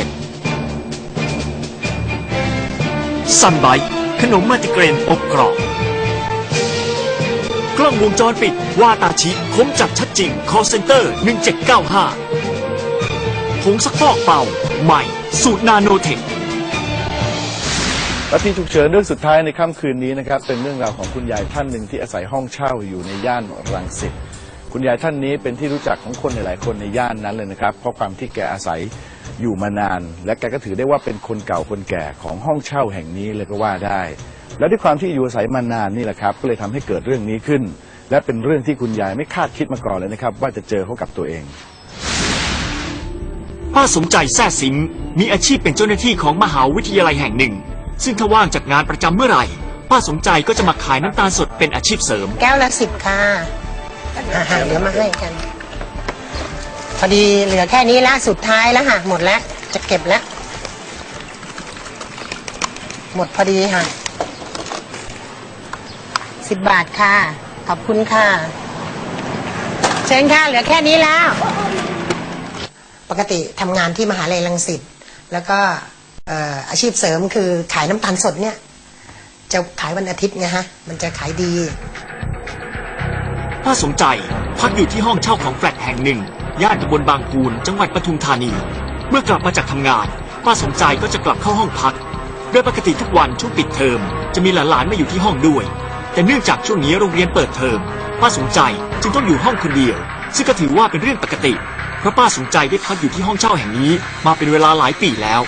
ซ็ตซันไบขนมมาติเกรนอบกรอบกล้องวงจรปิดวาตาชิคมจัดชัดจริง call center 1795ผงซักฟอกเป่า ใหม่ สูตรนาโนเทคและที่ฉุกเฉินเรื่องสุดท้ายในค่ำคืนนี้นะครับ เป็นเรื่องราวของคุณยายท่านหนึ่งที่อาศัยห้องเช่าอยู่ในย่านรังสิตคุณยายท่านนี้เป็นที่รู้จักของคนหลายๆคนในย่านนั้นเลยนะครับเพราะความที่แกอาศัย อยู่มานาน และแกก็ถือได้ว่าเป็นคนเก่าคนแก่ของห้องเช่าแห่งนี้เลยก็ว่าได้ และด้วยความที่อยู่อาศัยมานานนี่แหละครับ ก็เลยทำให้เกิดเรื่องนี้ขึ้น และเป็นเรื่องที่คุณยายไม่คาดคิดมาก่อนเลยนะครับ ว่าจะเจอเขากับตัวเอง ป้าสมใจแซ่ซิมมีอาชีพเป็นเจ้าหน้าที่ของมหาวิทยาลัยแห่งหนึ่ง ซึ่งถ้าว่างจากงานประจำเมื่อไหร่ ป้าสมใจก็จะมาขายน้ำตาลสดเป็นอาชีพเสริม แก้วละสิบค่ะอาหารเดี๋ยวมาให้กัน พอดีเหลือแค่นี้ละสุดท้ายแล้วค่ะ หมดแล้ว จะเก็บแล้ว หมดพอดีค่ะสิบบาทค่ะ ขอบคุณค่ะ เชิญค่ะ เหลือแค่นี้แล้ว ปกติทำงานที่มหาลัยรังสิตแล้วก็เอ่ออาชีพเสริมคือขายน้ำตาลสดเนี่ย จะขายวันอาทิตย์ไงฮะ มันจะขายดี ป้าสมใจพักอยู่ที่ห้องเช่าของแฟลตแห่งหนึ่ง ย่านตำบลบางปูน จังหวัดปทุมธานี เมื่อกลับมาจากทำงานป้าสมใจก็จะกลับเข้าห้องพัก โดยปกติทุกวันช่วงปิดเทอมจะมีหลานๆมาอยู่ที่ห้องด้วย แต่เนื่องจากช่วงนี้โรงเรียนเปิดเทอมป้าสมใจจึงต้องอยู่ห้องคนเดียว ซึ่งก็ถือว่าเป็นเรื่องปกติ เพราะป้าสมใจได้พักอยู่ที่ห้องเช่าแห่งนี้ มาเป็นเวลาหลายปีแล้ว